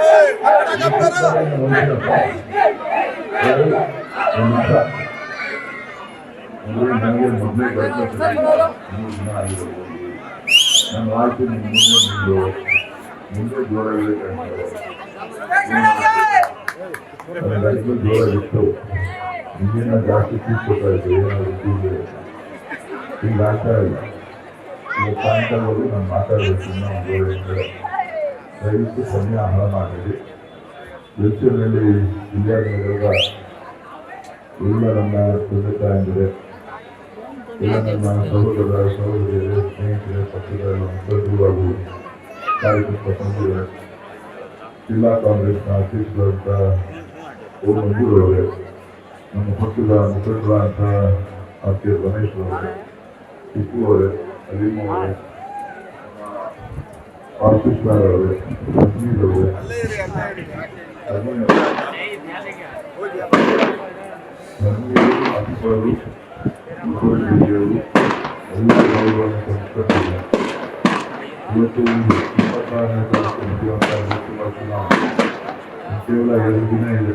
ನಮ್ಮ ಆಯ್ತು ಮುಂದೆ ನಿಂದು ಮುಂದೆ ಜೋರಾಗಬೇಕು ಜೋರಾಗಿತ್ತು ಇಂದಿನ ಜಾಸ್ತಿ ತೀರ್ಸ್ಕೊತಾ ಇದ್ದೆ ಏನಾದ್ರು ಹಿಂಗಾಗ್ತಾ ಇಲ್ಲ ಇವತ್ತು ಸಾಯಂಕಾಲವರೆಗೂ ನಾನು ಮಾತಾಡಬೇಕು ನಾವು ಜೋರ ದಯವಿಟ್ಟು ಸಮಯ ಹಣ ಮಾಡಬೇಡಿ ವೆಚ್ಚದಲ್ಲಿ ವಿದ್ಯಾರ್ಥಿಗಳಿಂದ ಎಲ್ಲ ನಮ್ಮ ತಂದೆ ಎಲ್ಲ ಸಹೋದರ ಸಹೋದರಿಯರು ಸ್ನೇಹಿತರೆ ಪಕ್ಷದ ಮಕ್ಕಳು ಹಾಗೂ ಕಾರ್ಯಕರ್ತ ಕಾಂಗ್ರೆಸ್ ಜಿಲ್ಲಾ ಕಾಂಗ್ರೆಸ್ನ ನಮ್ಮ ಪಕ್ಷದ ಮುಖಂಡರಾದಂಥ ಆರ್ ರಮೇಶ್ ಅವರೇ ಟಿಪ್ಪು ಅವರೇ ಆಶೀರ್ವಾದಗಳು ಅಗ್ನಿಗಳು ಅಗ್ನಿಗಳು ಅಗ್ನಿಗಳು ಎಲ್ಲ ಗೌರವವನ್ನು ಸಂಸ್ಕರಿಸಿದೆ ಇವತ್ತು ಇಪ್ಪತ್ತಾರನೇ ತಾರೀಕು ಮುಖ್ಯಮಂತ್ರಿ ಕೇವಲ ಎರಡು ದಿನ ಇದೆ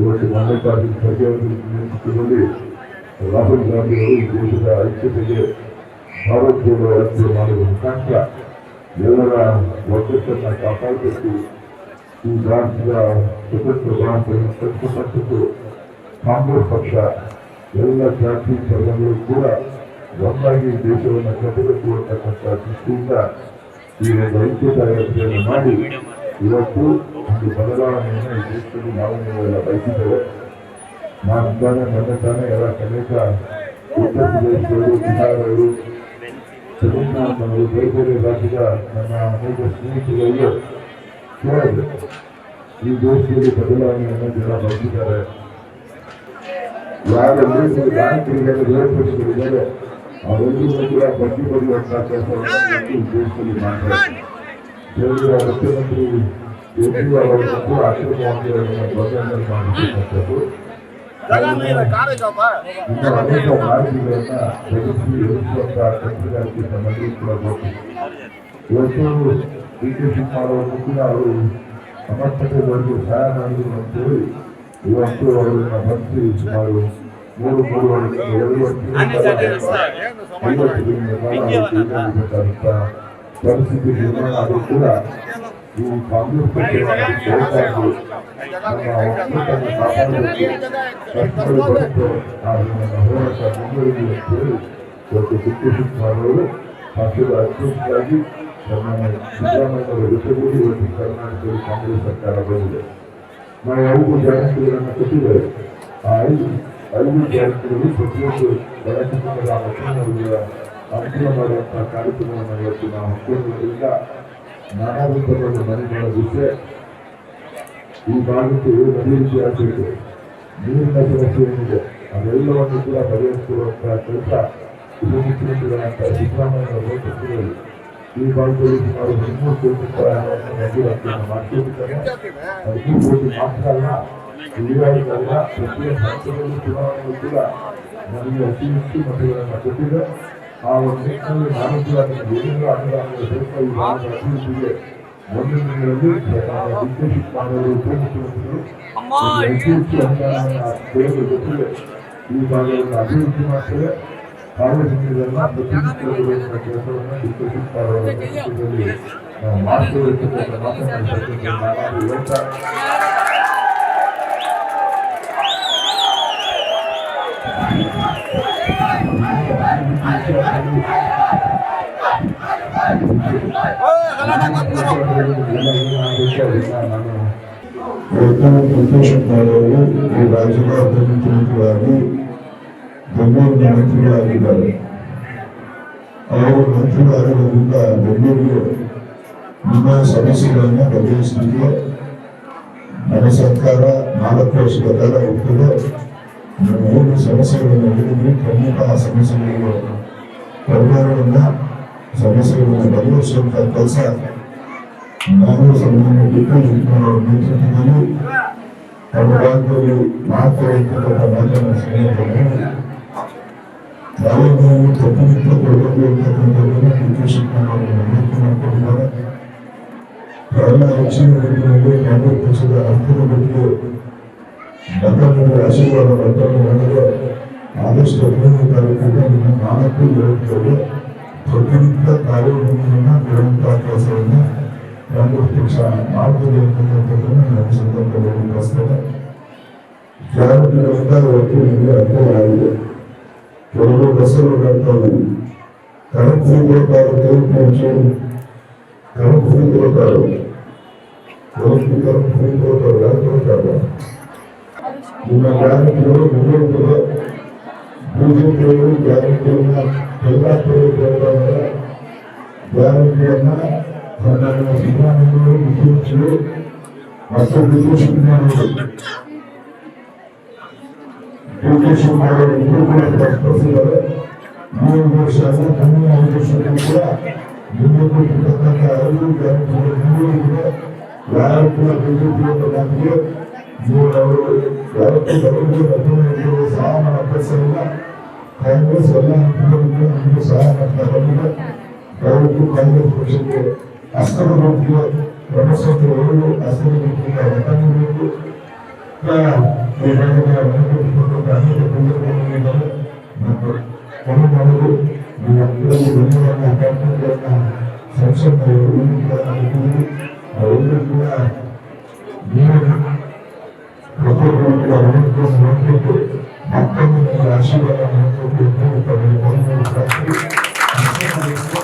ಇವತ್ತು ಕಾಂಗ್ರೆಸ್ ಪ್ರತಿಯೊಂದು ರಾಹುಲ್ ಗಾಂಧಿ ಅವರು ದೇಶದ ಐಕ್ಯತೆಗೆ ಭಾರತೀಯ ವ್ಯವಸ್ಥೆ ಮಾಡುವ ಮುಖಾಂತರ ಎಲ್ಲರ ಒಗ್ಗಟ್ಟನ್ನು ಕಾಪಾಡಬೇಕು ಈ ಭಾರತದ ಸ್ವತಂತ್ರ ಭಾರತವನ್ನು ಕಟ್ಟಿಕೊಂಡು ಕಾಂಗ್ರೆಸ್ ಪಕ್ಷ ಎಲ್ಲ ಜಾತಿ ಧರ್ಮಗಳು ಕೂಡ ಒಂದಾಗಿ ದೇಶವನ್ನು ಕಟ್ಟಬೇಕು ಅಂತಕ್ಕಂಥ ದೃಷ್ಟಿಯಿಂದ ಈ ಒಂದು ಐಕ್ಯತಾ ಯಾತ್ರೆಯನ್ನು ಮಾಡಿ ಇವತ್ತು ಒಂದು ಬದಲಾವಣೆಯನ್ನು ಈ ದೇಶದಲ್ಲಿ ನಾವು ನೀವೆಲ್ಲ ಬಯಸಿದ್ದೇವೆ ನಾನು ತಾನೆ ನನ್ನ ತಾನೆ ಎಲ್ಲ ಕನೇಕ ಉತ್ತರ ಪ್ರದೇಶದವರು ಬಿಹಾರವರು ತಮಿಳುನಾಡಿನವರು ಬೇರೆ ಬೇರೆ ರಾಜ್ಯದ ನನ್ನ ಅನೇಕ ಸ್ನೇಹಿತರಲ್ಲೂ ಕೇಳಿದೆ ಈ ದೇಶದಲ್ಲಿ ಬದಲಾವಣೆಯನ್ನು ಜನ ಬಯಸಿದ್ದಾರೆ ಯಾರ ದೇಶದ ನಾಯಕರಿದ್ದಾರೆ ವೇರಪಕ್ಷಗಳಿದ್ದಾರೆ ಅವರೆಲ್ಲರೂ ಕೂಡ ಬಡ್ಡಿ ಬರೆಯುವಂತಹ ಕೆಲಸವನ್ನು ಈ ದೇಶದಲ್ಲಿ ಮಾಡ್ತಾರೆ ಕೇಂದ್ರ ಮುಖ್ಯಮಂತ್ರಿ ಯಡಿಯೂರವರದ್ದು ಆಶೀರ್ವಾದಗಳನ್ನು ಭಗವಂತನ ಮಾಡಿಸಿಕೊಟ್ಟದ್ದು ಇದರ ಅನೇಕ ಮಾಹಿತಿಗಳನ್ನು ಬೆಳೆಸಿ ಯೋಚಿಸುವಂತಹ ಶಕ್ತಿಗಾಗಿ ನಮಗೆ ಕೊಡಬೇಕು ಇವತ್ತು ಡಿ ಕೆ ಶಿವಕುಮಾರ್ ಮುಂದಿನ ಅವರು ಸಮರ್ಥತೆಗಳಿಗೆ ಸಹಾಯ ಮಾಡಿದರು ಅಂತೇಳಿ ಇವತ್ತು ಅವರನ್ನು ಬಂಧಿಸಿ ಸುಮಾರು ಮೂರು ಮೂರು ಎರಡು ವರ್ಷ ಐವತ್ತು ದಿನಗಳ ಪರಿಸ್ಥಿತಿ ನಿರ್ಮಾಣ ಆದರೂ ಕೂಡ ಈ ಕಾಂಗ್ರೆಸ್ ಪಕ್ಷ ಹೋರಾಟವು ಹೋರಾಟ ಮುಂದುವರಿಯುವ ಡಾಕ್ಟರ್ ಸಿದ್ದೇಶ್ವರ ಅವರು ಪಕ್ಷದ ಅಧ್ಯಕ್ಷರಾಗಿ ಸನ್ಮಾನ್ಯ ಸಿದ್ದರಾಮಯ್ಯನವರ ಜೊತೆಗೂಡಿ ಇವತ್ತು ಕರ್ನಾಟಕದಲ್ಲಿ ಕಾಂಗ್ರೆಸ್ ಸರ್ಕಾರ ಬಂದಿದೆ ನಾವು ಐದು ಜಾಗೃತಿಗಳನ್ನು ಕೊಟ್ಟಿದ್ದೇವೆ ಆ ಐದು ಐದು ಜಾಗೃತಿಗಳಲ್ಲಿ ಪ್ರತಿಯೊಂದು ಬಡ ಕುಟುಂಬದ ಮಕ್ಕಳವರಿಗೆ ಅನುಕೂಲ ಮಾಡುವಂತಹ ಕಾರ್ಯಕ್ರಮವನ್ನು ಇವತ್ತು ನಾವು ಹಮ್ಮಿಕೊಂಡಿದ್ದರಿಂದ ನಾನಾಗುತ್ತವನ್ನು ಮನೆ ಜೊತೆ ಈ ಭಾಗಕ್ಕೆ ಅಭಿವೃದ್ಧಿ ಆಗಬೇಕು ನೀರಿನ ಸಮಸ್ಯೆ ಏನಿದೆ ಅದೆಲ್ಲವನ್ನು ಕೂಡ ಕೆಲಸ ಸಿದ್ದರಾಮಯ್ಯ ಈ ಭಾಗದಲ್ಲಿ ಸುಮಾರು ಹದಿಮೂರು ಕೋಟಿ ಹದಿಮೂರು ಕೋಟಿ ಮಾತ್ರ ಅಲ್ಲ ಪ್ರತಿಯೊಂದು ಅತಿ ಹೆಚ್ಚು ಮತಗಳನ್ನು ಹಾಗೂ ಕ್ಷೇತ್ರದಲ್ಲಿ ವಿವಿಧ ಆಟಗಾರರ ಕ್ಷೇತ್ರ ವಿಭಾಗದ ಅಭಿವೃದ್ಧಿಗೆ ಮುಂದಿನ ದಿನಗಳಲ್ಲಿ ನಿರ್ದೇಶಕ ಮಾಡಲು ಉಪಮುಖ್ಯಮಂತ್ರಿಗಳು ಸಾರ್ವಜನಿಕರನ್ನ ಕೆಲಸವನ್ನು గౌతమ ప్రకాశం గారు ఈ రాజుగా అభినందించినట్టు గారు బొమ్మూరు మంత్రి గారు గారు ఆరు మంత్రి గారు కాకుండా బొమ్మూరులో నిన్న సమస్యలైన ప్రదేశంలో మన సర్కార నాలుగు గతాల ఒప్పులో మూడు సమస్యలను ప్రముఖ సమస్యలు పరిహారంగా ಸದಸ್ಯರನ್ನು ಬಗೆಹರಿಸುವಂತಹ ಕೆಲಸ ನಾನು ಸನ್ಮಾನ್ಯ ಡಿಪು ಶಿವಕುಮಾರ್ ನೇತೃತ್ವದಲ್ಲಿ ನಮ್ಮ ಭಾಗದಲ್ಲಿ ಮಹತ್ವ ಮಾತನ್ನು ಸಂಗ್ರಹಿಸಿದ್ದೇನೆ ಯಾವಾಗಲೂ ಪ್ರತಿನಿತ್ಯ ಕೊಡಬೇಕು ಅಂತಕ್ಕಂಥದ್ದನ್ನು ಡಿಪು ಶಿವಕುಮಾರ್ ಅವರು ನೇತೃತ್ವ ಎಲ್ಲ ರಕ್ಷಣೆ ನಿಟ್ಟಿನಲ್ಲಿ ಕಾಂಗ್ರೆಸ್ ಪಕ್ಷದ ಅರ್ಥದ ಬಗ್ಗೆ ಆಶೀರ್ವಾದ ಮಾಡಿದ ಆದಷ್ಟು ಹದಿನೈದು ತಾರೀಕಿಗೆ ನಾಲ್ಕು ಪ್ರತಿನಿತ್ಯ ಕಾರ್ಯವನ್ನು ಕೊಡುವಂತಹ ಕೆಲಸವನ್ನು ಕಾಂಗ್ರೆಸ್ ಪಕ್ಷ ಮಾಡಲಿದೆ ಅಂತಕ್ಕಂಥದ್ದನ್ನು ನಾನು ಸಂದರ್ಭದಲ್ಲಿ ಕಳಿಸ್ತೇನೆ ಕೆಲವು ದಿನಗಳಿಂದ ಇವತ್ತು ನಿಮಗೆ ಅನ್ಯಾಯವಾಗಿದೆ ಕೆಲವು ಬಸ್ಸುಗಳು ಬರ್ತಾ ಇದ್ದೀವಿ పూజ చేయుడు ధ్యానం చేయుడు ఎలా చేయడం ధ్యానం చేయడం సిద్ధాంతులు విద్యుత్తులు మస్తు విద్యుత్తున్నారు మూడు వర్షాలు అన్ని అవకాశాలు కూడా ముందుకు అరువు కూడా యారు కూడా విద్యుత్ మూడు ఎవరు ఎవరు Rasulullah Kami Rasulullah Bukit-bukit Bukit Salah Kata-kata Bukit Kami Bukit Asal Bukit Rasul Tuhu Asal Bukit Kata Bukit Nah Bukit Thank you. Thank you.